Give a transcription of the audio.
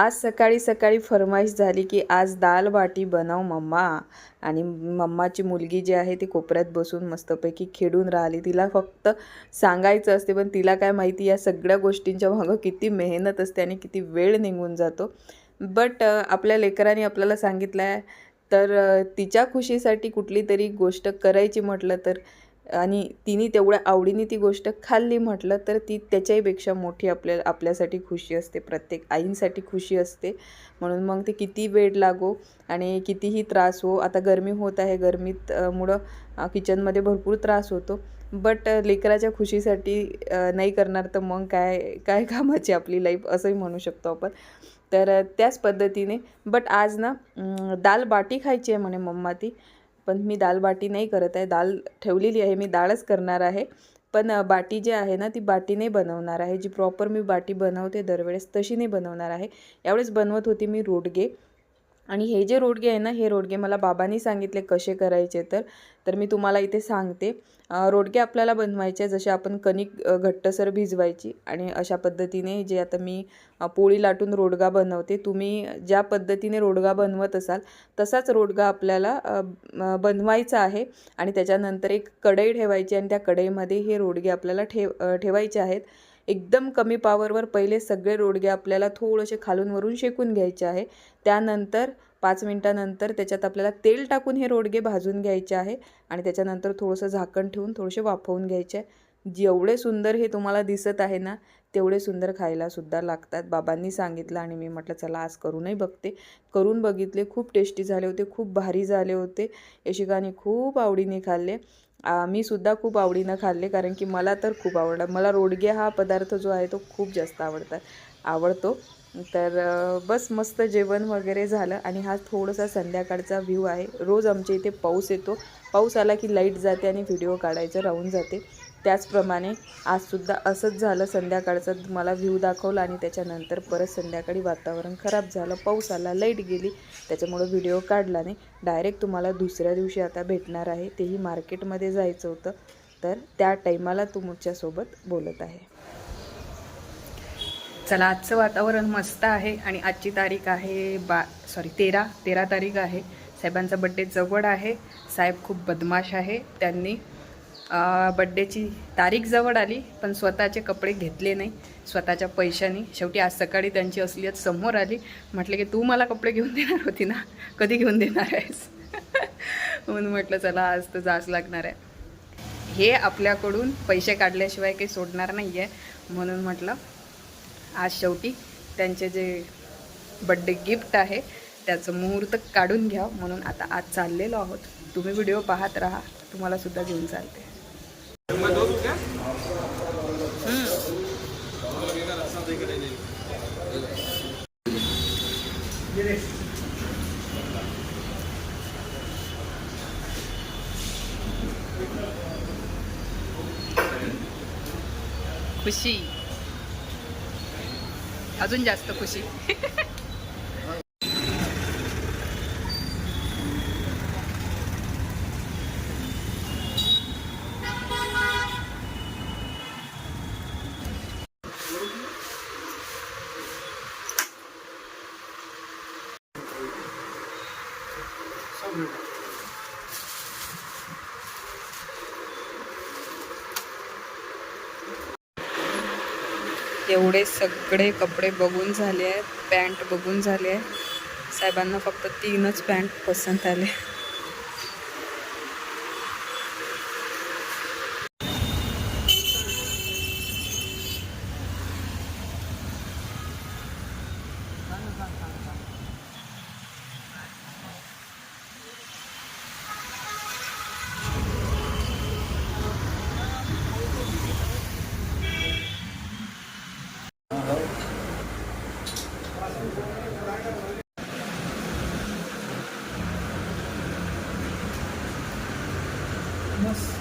आज सकाळी सकाळी फरमाईश झाली की आज दाल बाटी बनव मम्मा. आणि मम्माची मुलगी जी आहे ती कोपऱ्यात बसून मस्तपैकी खेळून राहिली. तिला फक्त सांगायचं असते पण तिला काय माहिती या सगळ्या गोष्टींच्या मागं किती मेहनत असते आणि किती वेळ निघून जातो. बट आपल्या लेकरांनी आपल्याला सांगितलं आहे तर तिच्या खुशीसाठी कुठली तरी गोष्ट करायची म्हटलं तर आणि तिने तेवढ्या आवडीने ती गोष्ट खाल्ली म्हटलं तर ती त्याच्याहीपेक्षा मोठी आपल्या आपल्यासाठी खुशी असते. प्रत्येक आईंसाठी खुशी असते. म्हणून मग ते किती वेळ लागो आणि कितीही त्रास हो. आता गरमी होत आहे. गरमीत मुळं किचनमध्ये भरपूर त्रास होतो. बट लेकराच्या खुशीसाठी नाही करणार तर मग काय काय कामाची आपली लाईफ असंही म्हणू शकतो आपण. तर त्याच पद्धतीने. बट आज ना दाल बाटी खायची आहे म्हणे मम्मा ती. पण मी दाल बाटी नाही करत आहे. दाल ठेवलेली आहे. मी डाळच करणार आहे. पण बाटी जी आहे ना ती बाटी नाही बनवणार आहे. जी प्रॉपर मी बाटी बनवते दरवेळेस तशी नाही बनवणार आहे. यावेळेस बनवत होती मी रोडगे. आणि हे जे रोडगे आहे ना हे रोडगे मला बाबांनी सांगितले कसे करायचे तर तर मी तुम्हाला इथे सांगते. रोडगे आपल्याला बनवायचे जसे आपण कणिक घट्टसर भिजवायची आणि अशा पद्धतीने जे आता मी पोळी लाटून रोडगा बनवते. तुम्ही ज्या पद्धतीने रोडगा बनवत असाल तसाच रोडगा आपल्याला बनवायचा आहे आणि त्याच्यानंतर एक कढई ठेवायची आणि त्या कढईमध्ये हे रोडगे आपल्याला ठेव ठेवायचे आहेत. एकदम कमी पावरवर पहिले सगळे रोडगे आपल्याला थोडेसे खालून वरून शेकून घ्यायचे आहे. त्यानंतर पाच मिनटानंतर त्याच्यात आपल्याला तेल टाकून हे रोडगे भाजून घ्यायचे आहे आणि त्याच्यानंतर थोडंसं झाकण ठेवून थोडेसे वाफवून घ्यायचे आहे. जेवढे सुंदर हे तुम्हाला दिसत आहे ना तेवढे सुंदर खायलासुद्धा लागतात. बाबांनी सांगितलं आणि मी म्हटलं चला आज करूनही बघते. करून बघितले खूप टेस्टी झाले होते खूप भारी झाले होते. यशिकाने खूप आवडीने खाल्ले. मी सुद्धा खूप आवडीनं खाल्ले कारण की मला तर खूप आवडला मला रोडगे हा पदार्थ जो आहे तो खूप जास्त आवडतात आवडतो. तर बस मस्त जेवण वगैरे झालं आणि हा थोडासा संध्याकाळचा व्ह्यू आहे. रोज आमच्या इथे पाऊस येतो. पाऊस आला की लाइट जाते आणि व्हिडिओ काढायचं राहून जाते. त्याचप्रमाणे आजसुद्धा असंच झालं. संध्याकाळचा मला व्ह्यू दाखवला आणि त्याच्यानंतर परत संध्याकाळी वातावरण खराब झालं. पाऊस आला लाइट गेली. त्याच्यामुळं व्हिडिओ काढला नाही. डायरेक्ट तुम्हाला दुसऱ्या दिवशी आता भेटणार आहे. तेही मार्केटमध्ये जायचं होतं. तर त्या टाईमाला तुमच्यासोबत बोलत आहे. चला आजचं वातावरण मस्त आहे आणि आजची तारीख आहे बा सॉरी तेरा तेरा तारीख आहे. साहेबांचा बड्डे जवळ आहे. साहेब खूप बदमाश आहे. त्यांनी बड्डेची तारीख जवळ आली पण स्वतःचे कपडे घेतले नाही स्वतःच्या पैशाने. शेवटी आज सकाळी त्यांची असलियत समोर आली. म्हटलं की तू मला कपडे घेऊन देणार होती ना? कधी घेऊन देणार आहेस? म्हणून म्हटलं चला आज तर जाच लागणार आहे. हे आपल्याकडून पैसे काढल्याशिवाय काही सोडणार नाही आहे म्हणून म्हटलं आज शेवटी त्यांचे जे बड्डे गिफ्ट आहे त्याचं मुहूर्त काढून घ्या. म्हणून आता आज चाललेलो आहोत. तुम्ही व्हिडिओ पाहत राहा. तुम्हाला सुद्धा घेऊन चालते. खुशी अजून जास्त खुशी एवढे सगळे कपडे बघून झाले आहेत पॅन्ट बघून झाले आहे साहेबांना फक्त तीनच पॅन्ट पसंत आले. मस्त